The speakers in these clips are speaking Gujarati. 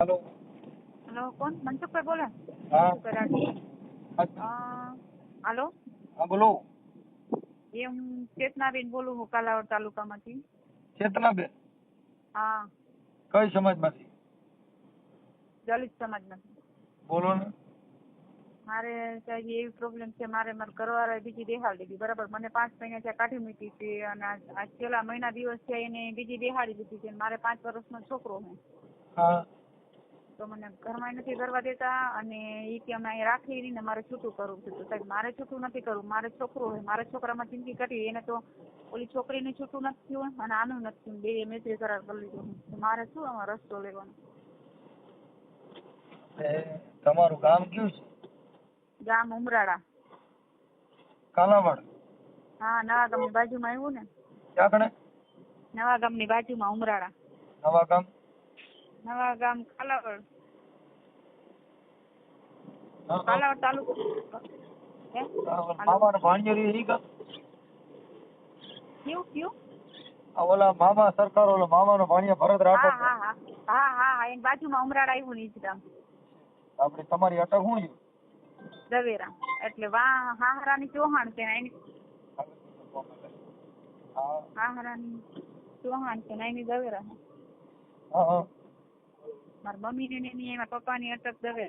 હેલો. હેલો કોણ? મનસુખભાઈ બોલે? હા. હેલો. હા બોલો. એ હું ચેતનાબેન બોલું હું કાલાવડ તાલુકામાંથી. ચેતનાબેન? હા. કઈ સમાજમાંથી? દલિત સમાજમાંથી. બોલો ને. મારે સાહેબ એવી પ્રોબ્લેમ છે મારે મારા ઘરવાળાએ બીજી દેહાડી દીધી બરાબર? મને પાંચ મહિના ત્યાં કાઢી મૂકી હતી અને આજ છેલ્લા મહિના દિવસ છે એને બીજી દેહાડી દીધી છે મારે પાંચ વર્ષનો છોકરો છે. હા. તો મને ઘરમાં નથી કરવા દેતા અને એ કે અમે રાખી નહીં ને મારે છૂટું કરવું છે. તો સાહેબ મારે છૂટું નથી કરવું. મારે છોકરો હોય મારા છોકરામાં જિંદગી કાઢી એને તો ઓલી છોકરીને છૂટું નથી થયું અને આનું નથી થયું. બે મેત્રી કરાર કરી લીધો મારે શું આમાં રસ્તો લેવાનો? તમારું ગામ કયું છે? ગામ ઉમરાળા. કાલાવાડ. હા નવા ગામની બાજુમાં આવ્યું ને. ક્યાં કણે નવા ગામની બાજુમાં ઉમરાળા. નવા ગામ? નવા ગામ કાલાવડ. હા, હા. કાલાવડ તાલુકો. હે? હા, ભાણિયો ઈ ગામ. ક્યુ ક્યુ? આ ઓલા મામા સરકાર ઓલા મામાનો ભાણિયા ભરત હા રાઠોડ હા હા. હા હા હા. એની બાજુમાં ઉમરાળા આવ્યું ને ઈ ગામ. આપણે તમારી અટક શું છે દવેરા એટલે વા હાહરાની ચૌહાણ છે એની. હા. હાહરાની ચૌહાણ છે એની દવેરા હા હા. મારા મમ્મી ને એની એમાં પપ્પાની અટક દવે.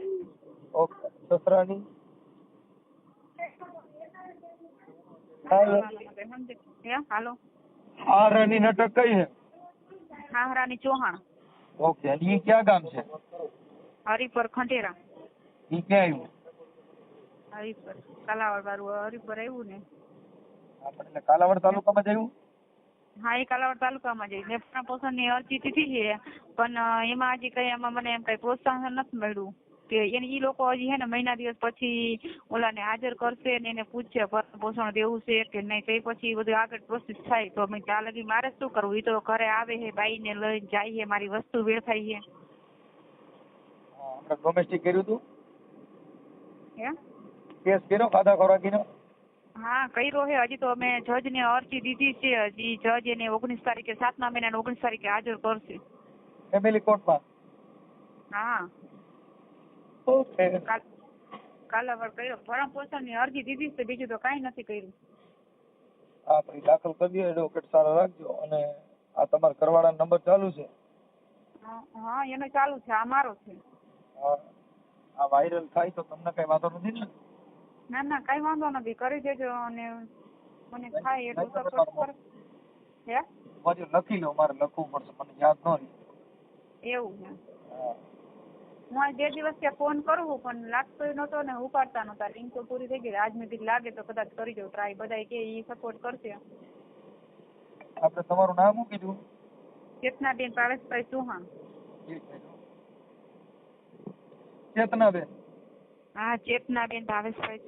ઓકે. સસરાની? હાલો. હે? હારાની અટક કઈ છે? હારાની ચૌહાણ. ઓકે. અને ઈ ક્યાં ગામ છે? હરિપર ખંડેરા. ઈ ક્યાં આવ્યું હરિપર. કાલાવડ વાળું હરિપર આવ્યું ને. આપણે કાલાવડ કાલાવાડ તાલુકામાં જ આવ્યું હા એ કાલાવડ તાલુકામાં જઈ. નેપના પોષણની અરજી દીધી છે પણ એમાં હજી કઈ એમાં મને એમ કઈ પ્રોત્સાહન નથી મળ્યું. કે એને એ લોકો હજી હે ને મહિના દિવસ પછી ઓલાને હાજર કરશે ને એને પૂછશે પોષણ દેવું છે કે નહીં? તો પછી બધું આગળ પ્રોસેસ થાય. તો મેં ત્યાં લગી મારે શું કરવું? એ તો ઘરે આવે છે બાઈને લઈને જાય છે મારી વસ્તુ વેડફાઈ છે હા, ડોમેસ્ટિક કર્યું હતું કેસ કર્યો ખાધા ખોરાકીનો? હા કર્યો હે. હજી તો અમે જજને અરજી દીધી છે. હજી જજ એને ઓગણીસ તારીખે સાતમા મહિનાની ઓગણીસ તારીખે હાજર કરશે. ફેમિલી કોર્ટમાં હા. ઓકે કાલ કાલાવડ કર્યો. ભરણ પોષણની અરજી દીધી છે બીજું તો કાંઈ નથી કર્યું. હા ભાઈ દાખલ કરી દો એડવોકેટ સારો રાખજો. અને આ તમારા ઘરવાળાનો નંબર ચાલુ છે? હા, હા એનો ચાલુ છે આ મારો છે. હા. આ વાયરલ થાય તો તમને કઈ વાંધો નથી ને? ના ના કઈ વાંધો નથી. કરી દેજો અને મને થાય એટલું સપોર્ટ કર. હે? મારે લખી લો મારે લખવું પડશે મને યાદ ન રહી. એવું છે. હું. આ બે દિવસ ત્યાં ફોન કરું પણ લાગતો નહોતો ને ઉપાડતા નહોતા. લિંક તો પૂરી થઈ ગઈ. આજ મેં કીધું લાગે તો કદાચ કરી દઉં ટ્રાય બધા કે એ સપોર્ટ કરશે. આપણે તમારું નામ શું કીધું? ચેતનાબેન પારસભાઈ ચૌહાણ. ચેતનાબેન. હા ચેતનાબેન ભાવેશભાઈ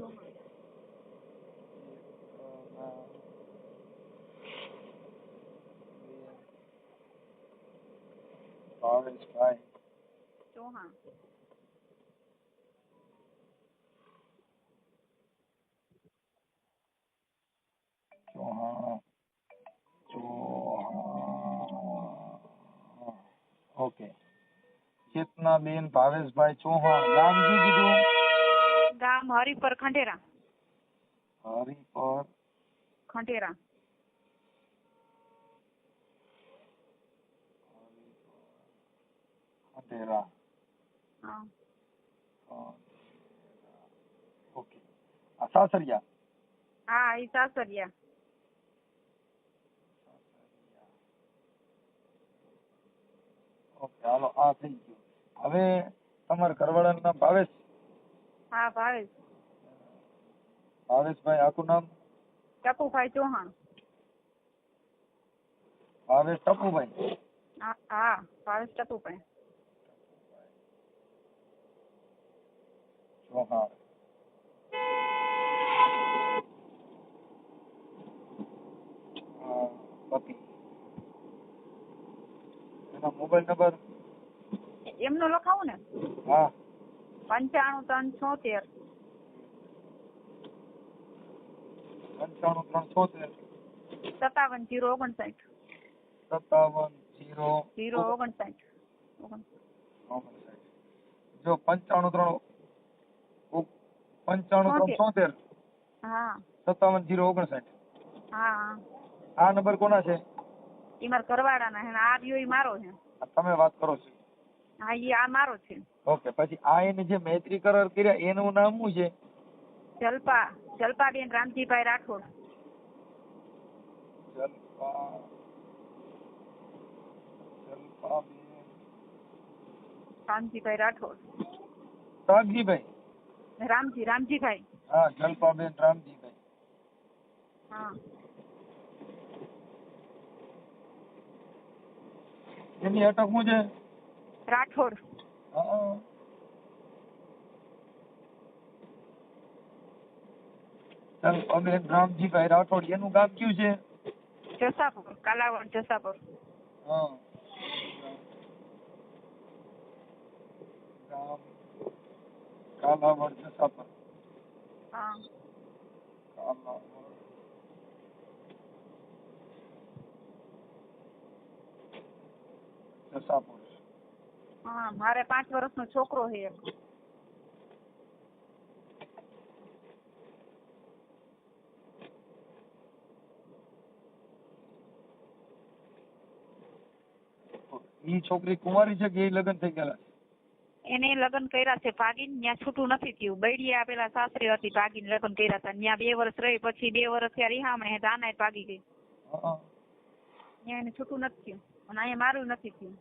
ભાવેશભાઈ. ચૌહાણ. ચૌહાણ. ચૌહાણ. ઓકે. ચેતનાબેન ભાવેશભાઈ ચૌહાણ. નામ શું કીધું. ગામ હરિપર ખંડેરા. હરિપર ખંડેરા. ખંડેરા. હા. ઓકે. આ સાસરિયા? હા સાસરિયા. ઓકે હાલો આ થઈ ગયું. હવે તમારા ઘરવાળાનું નામ ભાવેશ? હા ભાવેશ. ભાવેશભાઈ આખું નામ? ટપુભાઈ ચૌહાણ. ભાવેશ ટપુભાઈ? હા ભાવેશ ટપુભાઈ. ચૌહાણ પતિ. એના મોબાઈલ નંબર? એમનો લખાવું ને? હા. પંચાણું ત્રણ છોતેર. પંચાણું ત્રણસો સત્તાવન જીરો ઓગણસાઠ. સત્તાવન જીરો જીરો ઓગણસાઠ ઓગણ ઓગણસાઠ. જો પંચાણું ત્રણ પંચાણું ત્રણ છોતેર હા. સત્તાવન જીરો ઓગણસાઠ. હા. આ નંબર કોના છે? ઈ મારા કરવાડાના છે આ રહ્યો ઈ મારો છે. તમે વાત કરો છો. હા એ આ મારો છે. ઓકે પછી આ એને જે મૈત્રી કરાર કર્યા એનું નામ શું છે? જલપા. જલપાબેન રામજીભાઈ રાઠોડ જલ્પા જલ્પાબેન રામજીભાઈ રાઠોડ રામજીભાઈ રામજી રામજીભાઈ હા જલ્પાબેન રામજીભાઈ હા એની અટક શું છે રાઠોડ હા. જલ્પાબેન રામજીભાઈ રાઠોડ એનું ગામ કયું છે? જસાપુર કાલાવડ જસાપુર. હા. ગામ કાલાવડ જસાપર. હા. કાલાવડ. જસાપુર. હા મારે પાંચ વર્ષનો છોકરો છે એક. ઈ છોકરી કુંવારી છે કે એ લગ્ન થઈ ગયેલા? એને લગ્ન કર્યા છે. ભાગીને ત્યાં છૂટું નથી થયું. બૈડિયા પેલા સાસરી હતી ભાગીને લગ્ન કર્યા હતા. ત્યાં બે વર્ષ રહી પછી બે વર્ષ ત્યાં રિહામણે હતા ભાગી ગઈ. હા ત્યાં એને છૂટું નથી થયું. અને અહીંયા મારું નથી થયું.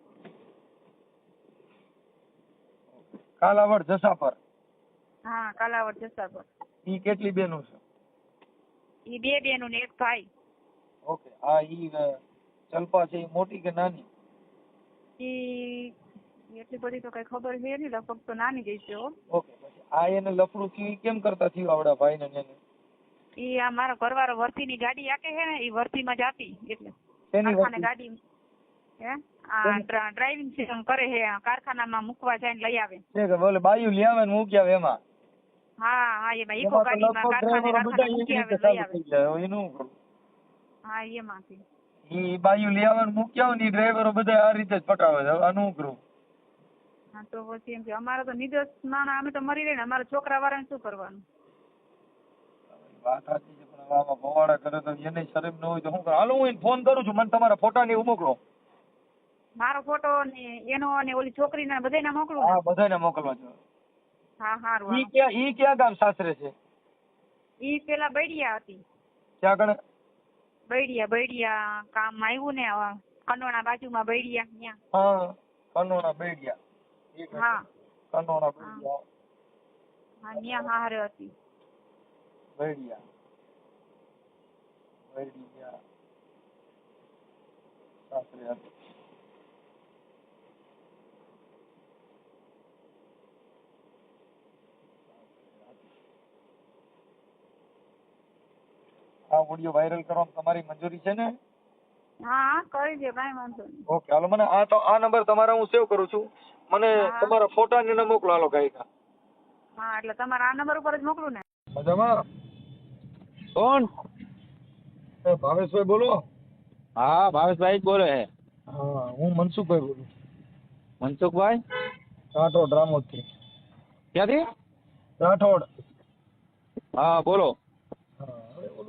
કાલાવડ જસાપર હા કાલાવડ જસાપર ઈ કેટલી બેનો છે? એ બે બેનું ને એક ભાઈ. ઓકે આ ઈ ચલપા છે ઈ મોટી કે નાની? ઈ એટલી બધી તો કઈ ખબર છે નહીં લગભગ તો નાની ગઈ છે ઓકે આ એને લફડું થયું કેમ કરતા થયું આવડા ભાઈ ને એને? ઈ આ મારો ઘરવાળો વર્તીની ગાડી આકે છે ને ઈ વર્તીમાં જાતી એટલે કારખાને ગાડી હે? આ ડ્રાઇવિંગ સિસ્ટમ કરે છે કારખાનામાં મૂકવા જાય ને લઈ આવે. છે કે બોલે બાયું લઈ આવે ને મૂકી આવે એમાં? હા હા એમાં તો ગાડીમાં કારખાને કારખાને મૂકી આવે લઈ આવે. એનું? હા એમાંથી. ઈ બાયું લઈ આવે ને મૂકી આવે ને ડ્રાઈવરો બધા આ રીતે જ પટાવે છે. આનું કરું હા તો પછી એમ કે અમારે તો નિર્દોષ માણસ અમે તો મરી રહીને અમારા છોકરા વાળાને શું કરવાનું? વાત સાચી છે પણ આમાં ભવાડા કરે તો એને શરમ ન હોય તો હું હાલો હું એને ફોન કરું છું મને તમારા ફોટા ને એવું મોકલો. મારો ફોટો ને એનો અને ઓલી છોકરીના બધાયના મોકલું હા ને બધાને મોકલવા છે. હા હારું ઈ. ક્યાં ઈ ક્યાં ગામ સાસરે છે? ઈ પેલા બૈડિયા હતી. ક્યાં આગળ બૈડિયા બૈડિયા કામ આવ્યું ને કનોણા બાજુમાં બૈડિયા ત્યાં હા કનોણા બેડિયા. હા. કનોણા બેડિયા. હા ત્યાં હારે હતી. બેડિયા. બેડિયા. સાસરે હતી. આ વિડિયો વાયરલ કરવામાં તમારી મંજૂરી છે ને? હા હા કરી દે કાંઈ વાંધો નહીં. ઓકે હાલો મને આ તો આ નંબર તમારા હું સેવ કરું છું. મને તમારા ફોટા ને મોકલો હાલો ગાયકા હા એટલે તમારા આ નંબર ઉપર જ મોકલું ને? મજામાં? કોણ? એ ભાવેશભાઈ બોલો. હા ભાવેશભાઈ જ બોલે છે. હા હું મનસુખભાઈ બોલું. મનસુખભાઈ? રાઠોડ રામોદથી. ક્યાંથી? રાઠોડ. હા બોલો.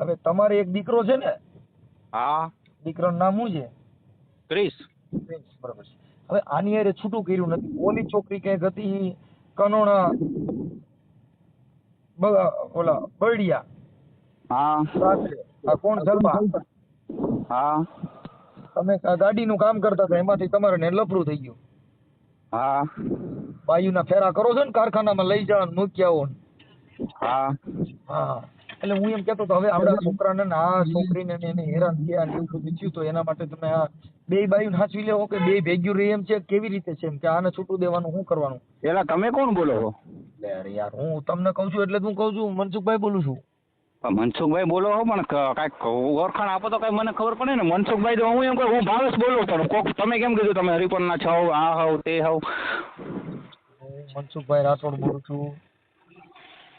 હવે તમારે એક દીકરો છે ને? હા. દીકરાનું નામ શું છે? ક્રિસ. ક્રિસ બરાબર છે. હવે આની હારે છૂટું કર્યું નથી. ઓલી છોકરી ક્યાંક હતી? કનોણા ઓલા બળિયા હા. સાસરે આ કોણ? જલપા હા. તમે ગાડીનું કામ કરતા હતા. એમાંથી તમારે ને લફડું થઈ ગયું. હા. બાયુના ફેરા કરો છો ને કારખાનામાં લઈ જવાનું મૂક્યા મૂકી આવો હા. હા. એટલે હું એમ કેતો હવે આપડા છોકરાને ને આ છોકરીને એને હેરાન થયા ને એવું બધું થયું તો એના માટે તમે આ બે બાયું હાચવી લેવો કે બે ભેગ્યું રહી એમ છે? કેવી રીતે છે એમ? કે આને છૂટું દેવાનું શું કરવાનું? એલા તમે કોણ બોલો છો? અરે યાર હું તમને કહું છું એટલે હું કહું છું મનસુખભાઈ બોલું છું. મનસુખભાઈ બોલો હો પણ કઈ કાંઈક ઓળખાણ આપો તો કાંઈ મને ખબર પડે ને. મનસુખભાઈ તો હું એમ કહું હું ભાવેશ બોલું પણ કોક તમે કેમ કીધું? તમે હરિપરના છો આ હોવ તે હોવ. મનસુખભાઈ રાઠોડ બોલું છું.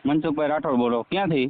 મનસુખભાઈ રાઠોડ બોલો. ક્યાંથી?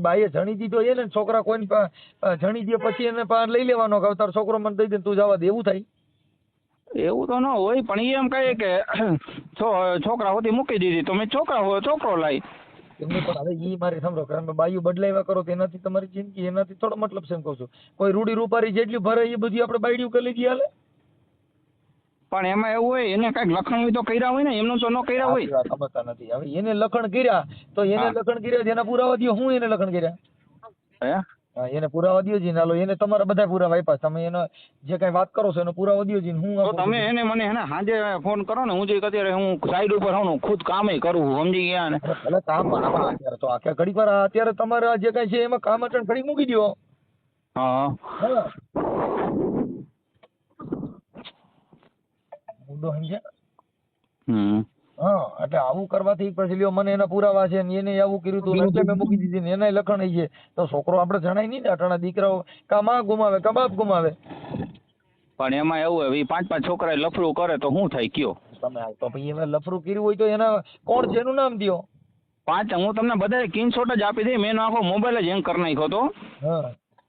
બાઈએ જણી દીધો એને છોકરા કોઈને જણી દે પછી એને લઈ લેવાનો કે તારો છોકરો મને દઈ દે તું જવા દે એવું થાય? એવું તો ન હોય પણ એમ કહે કે છોકરા હોતી મૂકી દીધી તો મેં છોકરા હોય છોકરો લાવી એમને પણ હવે ઈ મારી સમજો કે બાયું બદલાવ્યા કરો તો એનાથી તમારી જિંદગી એનાથી થોડો મતલબ છે એમ કહું છું. કોઈ રૂડી રૂપારી જેટલી ભરે એ બધી આપણે બાયડીયું કરી લીધી હાલે. પણ એમાં એવું હોય એને કંઈક લખણ હોય તો કર્યા હોય ને એમનું તો ન કર્યા હોય. સમજતા નથી. હવે એને લખણ કર્યા તો એને લખણ કર્યા જેના એના પુરાવા દ્યો હું એને લખણ કર્યા? હે? એને પુરાવા દ્યો જી નાલો એને તમારા બધા પુરાવા આપ્યા તમે એનો જે કઈ વાત કરો છો એનો પુરાવો દ્યો જી હું તો તમે એને મને હે ને સાંજે ફોન કરો ને હું જે અત્યારે હું સાઈડ ઉપર હોઉં ખુદ કામે કરું સમજી ગયા ને. એટલે કામ અત્યારે તો આખા ઘડી પર અત્યારે તમારે જે કઈ છે એમાં કામ અટણ ઘડી મૂકી દ્યો. હા. મુદ્દો સમજ્યા? હમ. હા એટલે આવું કરવાથી પછી લ્યો મને એના પુરાવા છે ને એને આવું કર્યું હતું એટલે મેં મૂકી દીધી ને એનાય લખણ છે તો છોકરો આપણે જણાય નહીં ને અટાણા દીકરાઓ કા માં ગુમાવે કા બાપ ગુમાવે. પણ એમાં એવું હોય પાંચ પાંચ છોકરા લફડું કરે તો શું થાય કયો? તમે તો ભાઈ એમાં લફરું કર્યું હોય તો એના કોણ છે એનું નામ દ્યો? પાંચ હું તમને બધા સ્ક્રીનશોટ જ આપી દઈ મેં એનો આખો મોબાઈલ જ હેંગ કરી નાખ્યો હતો. હા.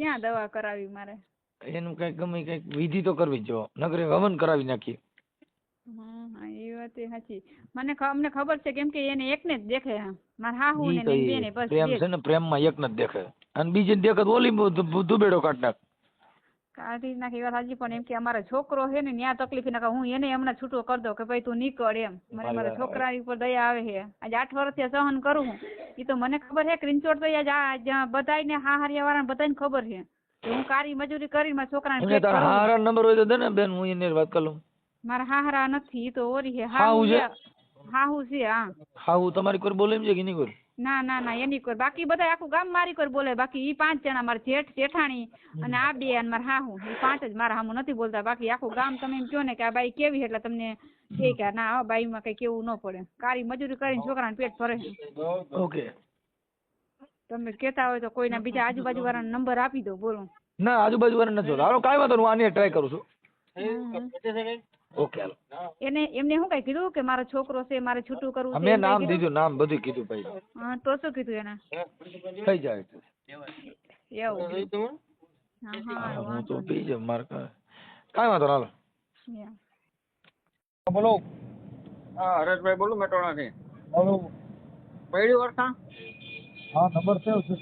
ક્યાં દવા કરાવી મારે? એનું કઈ ગમે કંઈક વિધિ તો કરવી જ નગરે હવન કરાવી નાખીએ. હા એ વાત એ સાચી. મને અમને ખબર છે કેમ કે એને એકને જ દેખે હા. મારા હાહુ ને બેને બસ પ્રેમ. છે ને પ્રેમમાં એકને જ દેખે. અને બીજી દેખત ઓલી દુબેડો કાઢ નાખ. કાઢી નાખી વાત સાચી પણ એમ કે અમારો છોકરો છે ને ન્યા તકલીફ ના હું એને એમને છૂટો કરી દઉં કે ભાઈ તું નીકળ એમ. મને મારા છોકરા ઉપર દયા આવે છે. આજે આઠ વર્ષથી સહન કરું હું. એ તો મને ખબર છે ક્રિંચોડ તો આજ ને હા હારિયા હાહરિયા વાળા બધાને ખબર છે. કે હું કારી મજૂરી કરી મારા છોકરાને તારા હારા નંબર હોય તો દે ને બેન હું એની વાત કરી. લઉં મારા હારા નથી એ તો ઓરી છે. હાહુ છે? હાહુ છે હા. હા હું તમારી કોઈ બોલે એમ છે કે નહીં કોઈ? ના ના ના એની કોઈ બાકી બધા આખું ગામ મારી કોઈ બોલે. બાકી ઈ પાંચ જણા મારા જેઠ જેઠાણી અને આ બે અને મારા હાહુ. ઈ પાંચ જ મારા હામું નથી બોલતા. બાકી આખું ગામ તમે એમ કહો ને કે આ બાઈ કેવી એટલે તમને કે કે ના આ બાઈમાં કઈ કેવું ન પડે. કારી મજૂરી કરીને છોકરાને પેટ ભરે ઓકે. તમે કહેતા હોય તો કોઈના બીજા આજુબાજુ વાળાનો નંબર આપી દો બોલો. ના આજુબાજુ વાળા નથી હાલો કાંઈ વાંધો હું આની ટ્રાય કરું છું. ઓકે હાલો. એને એમને શું કઈ કીધું કે મારો છોકરો છે મારે છૂટું કરવું છે મેં નામ દીધું નામ બધું કીધું ભાઈ. હા તો શું કીધું એને? થઈ જાય એવું. હા હા તો પી જ માર કાઈ કાંઈ વાંધો હાલો. બોલો. હા હરેશભાઈ બોલું મેટોણાથી બોલો. પહેલી વર્ષા હા નંબર સેવ છે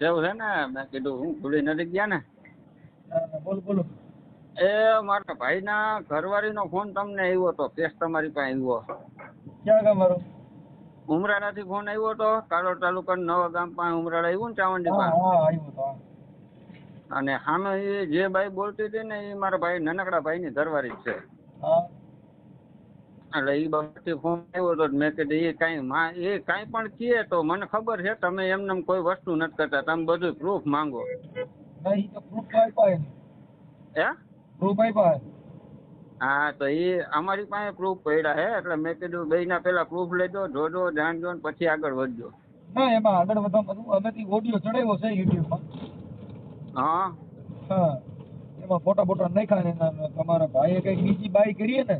જેવું છે ને મેં કીધું હું ભૂલી નથી ગયા ને બોલો બોલો. એ મારા ભાઈના ઘરવાળીનો ફોન તમને આવ્યો હતો. કેસ તમારી પાસે આવ્યો. ક્યાં ગામ મારો ઉમરાળાથી ફોન આવ્યો હતો. કાલોડ તાલુકાના નવા ગામ પાસે ઉમરાળા આવ્યું ને ચાવંડી પાસે. અને સામે એ જે ભાઈ બોલતી હતી ને એ મારા ભાઈ નાનકડા ભાઈની ઘરવાળી છે. એટલે એ બાબતથી ફોન આવ્યો હતો મેં કીધું એ કાંઈ એ કાંઈ પણ કીએ તો મને ખબર છે તમે એમને એમ કોઈ વસ્તુ નથી કરતા. તમે બધું પ્રૂફ માંગો. ના હે? પ્રૂફ આપ્યા હા? તો એ અમારી પાસે પ્રૂફ પડ્યા છે એટલે મેં કીધું બે ના પેલા પ્રૂફ લેજો જોજો જાણજો ને પછી આગળ વધજો. ના એમાં આગળ વધવા બધું અમે ઓડિયો ચડાવ્યો છે યુટ્યુબમાં. હા. હા એમાં ફોટા ફોટા નાખ્યા ને તમારા ભાઈએ કઈ બીજી બાઈ કરીએ ને?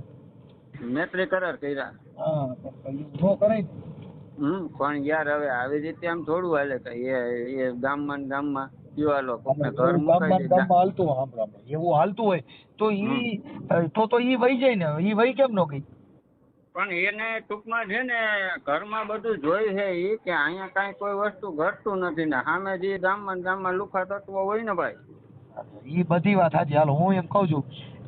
મેત્રી કરાર કર્યા. હા પણ નો કરાય હમ પણ યાર હવે આવી રીતે આમ થોડું હાલે કઈ એ એ ગામમાં ને ગામમાં. કયો હાલો કોકને ઘર ગામમાં મુકાઈ ને દીધા ગામમાં હાલતું હોય, સાંભળો, સાંભળો. એવું હાલતું હોય તો ઈ તો તો ઈ વહી જાય ને ઈ વહી કેમ નો ગઈ? પણ એને ટૂંકમાં છે ને ઘરમાં બધું જોઈ છે એ કે અહીંયા કાંઈ કોઈ વસ્તુ ઘટતું નથી ને સામે જે ગામમાં ગામમાં લુખા તત્વો હોય ને ભાઈ. ઈ બધી વાત સાચી હાલ હું એમ કહું છું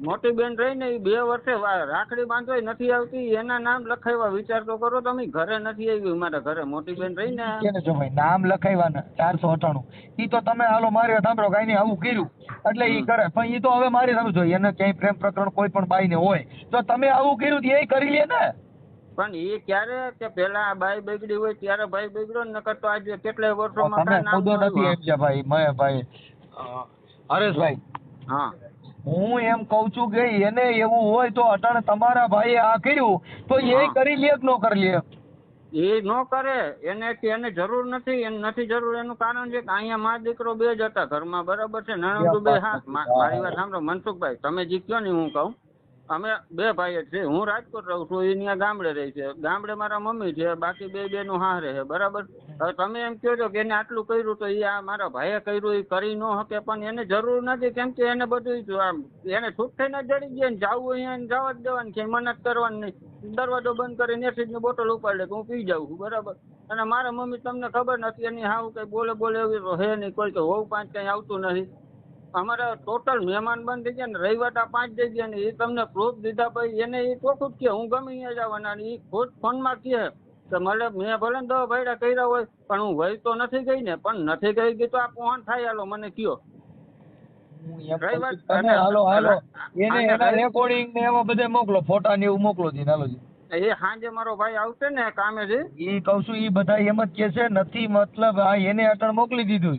મોટી બેન રહી ને એ બે વર્ષે રાખડી બાંધવાય નથી આવતી એના નામ લખાવ્યા વિચાર તો કરો તમે ઘરે નથી આવી મારા ઘરે મોટી બેન રહી ને જો ભાઈ નામ લખાવ્યા ને ચારસો અઠાણું. ઈ તો તમે હાલો મારી સાંભળો કઈ નહીં આવું કર્યું. એટલે ઈ કરે પણ ઈ તો હવે મારી સમજો એને ક્યાંય પ્રેમ પ્રકરણ કોઈ પણ બાઈને હોય તો તમે આવું કર્યું એ કરી લે ને. પણ એ ક્યારે કે પેલા બાઈ બગડી હોય ત્યારે ભાઈ બગડ્યો ને નકર તો આજે કેટલાય વર્ષોમાં તમે નામ ખુદો નથી. એમ છે ભાઈ મેં ભાઈ. હરેશભાઈ. હા. હું એમ કઉ છું કે એને એવું હોય તો અટાણે તમારા ભાઈએ આ કર્યું તો એ કરી લે કે ન કરી લે? એ ન કરે. એને કે એને જરૂર નથી એને નથી જરૂર. એનું કારણ છે કે અહીંયા મારા દીકરો બે જ હતા ઘરમાં. બરાબર છે? નણંદુ બે હા મારી વાત સાંભળો. મનસુખભાઈ તમે જે કયો ને હું કહું. અમે બે ભાઈ છે હું રાજકોટ રહું છું, એ ત્યાં ગામડે રહે છે. ગામડે મારા મમ્મી છે, બાકી બે બેનું હારે છે. બરાબર? હવે તમે એમ કહો છો કે એને આટલું કર્યું તો એ આ મારા ભાઈએ કર્યું, એ કરી ન શકે, પણ એને જરૂર નથી. કેમ કે એને બધું આમ, એને છૂટ થઈને જડી ગયા ને જવું અહીંયા જવા જ દેવાનું છે મનત કરવાની નહીં. દરવાજો બંધ કરીને એસિડની બોટલ ઉપાડી લે કે હું પી જાઉં છું. બરાબર? અને મારા મમ્મી તમને ખબર નથી, એની હાવ કઈ બોલે બોલે એવી હે નહીં. કોઈ કે હોવ પાંચ કઈ આવતું નથી. અમારે ટોટલ મહેમાન બંધ થઈ ગયા ને રહીવાટા પાંચ થઈ ગયા ને એ તમને પ્રૂફ દીધા પછી એને એ ચોખ્ખું જ કે હું ગમે અહીંયા જવાના એ ખુદ ફોનમાં કહે તો મને મેં ભલે ને દવા ભાઈડા કર્યા હોય પણ હું વહી તો નથી ગઈ ને પણ નથી ગઈ ગઈ તો આ કોણ થાય? હાલો મને કયો. કહું? છું, હાલો હાલો. એને એના રેકોર્ડિંગ ને બધે મોકલો ફોટા ને એવું મોકલો જી હાલો જી. એ હાંજે મારો ભાઈ આવશે ને કામેથી ઈ કહું છું એ બધા એમ જ કે છે નથી મતલબ આ એને અટણ મોકલી દીધું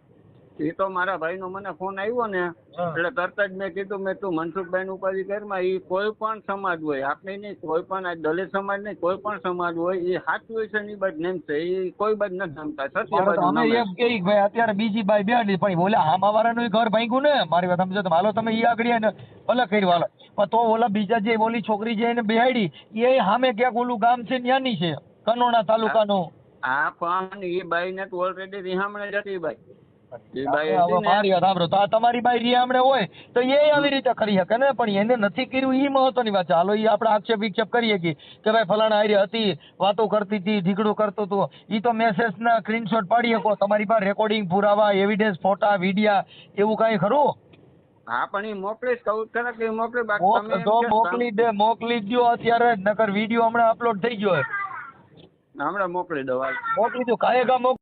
એ તો મારા ભાઈનો મને ફોન આવ્યો ને એટલે તરત જ મેં કીધું મેં તું મનસુખભાઈ નું ઉપાધિ કરમાં એ કોઈ પણ સમાજ હોય આપણે નહીં કોઈ પણ દલિત સમાજ નહીં કોઈ પણ સમાજ હોય એ સાચું છે ને એ નેમ છે એ કોઈ બધ નથી જમતા સત્ય મારે અમે એમ કે ભાઈ અત્યારે બીજી બાઈ બેઠી પણ ઓલા હામા વાળાનું ઘર ભાંગ્યું ને? મારી વાત સમજો તમે. હાલો તમે એ આગળ ને ભલે કર્યું હાલો. પણ તો ઓલા બીજા જે ઓલી છોકરી જે એને બેહાડી એ સામે ક્યાંક ઓલું ગામ છે ન્યાની છે કનોણા તાલુકાનું. હા પણ એ બાઈ ને તો ઓલરેડી રિહામણે જતી બાઈ. એ બાઈ આ તમારી હોય તો એ આવી રીતે કરી શકે ને? પણ એને નથી કર્યું એ મહત્વની વાત છે. હાલો ઈ આપણે આક્ષેપ વિક્ષેપ કરીએ કે કે ભાઈ ફલાણા આરી હતી વાતો કરતી હતી ઢીકડું કરતો હતો. એ તો મેસેજ ના સ્ક્રીનશોટ પાડી શકો. તમારી પાસે રેકોર્ડિંગ પુરાવા એવિડન્સ ફોટા વિડિયા એવું કાંઈ ખરું? હા પણ એ મોકલીશ કહું ખરા કે મોકલી બાકી તો મોકલી દે મોકલી જ અત્યારે નકર વીડિયો હમણાં અપલોડ થઈ ગયો હમણાં મોકલી દો. મોકલી દો કાંઈ કા મોક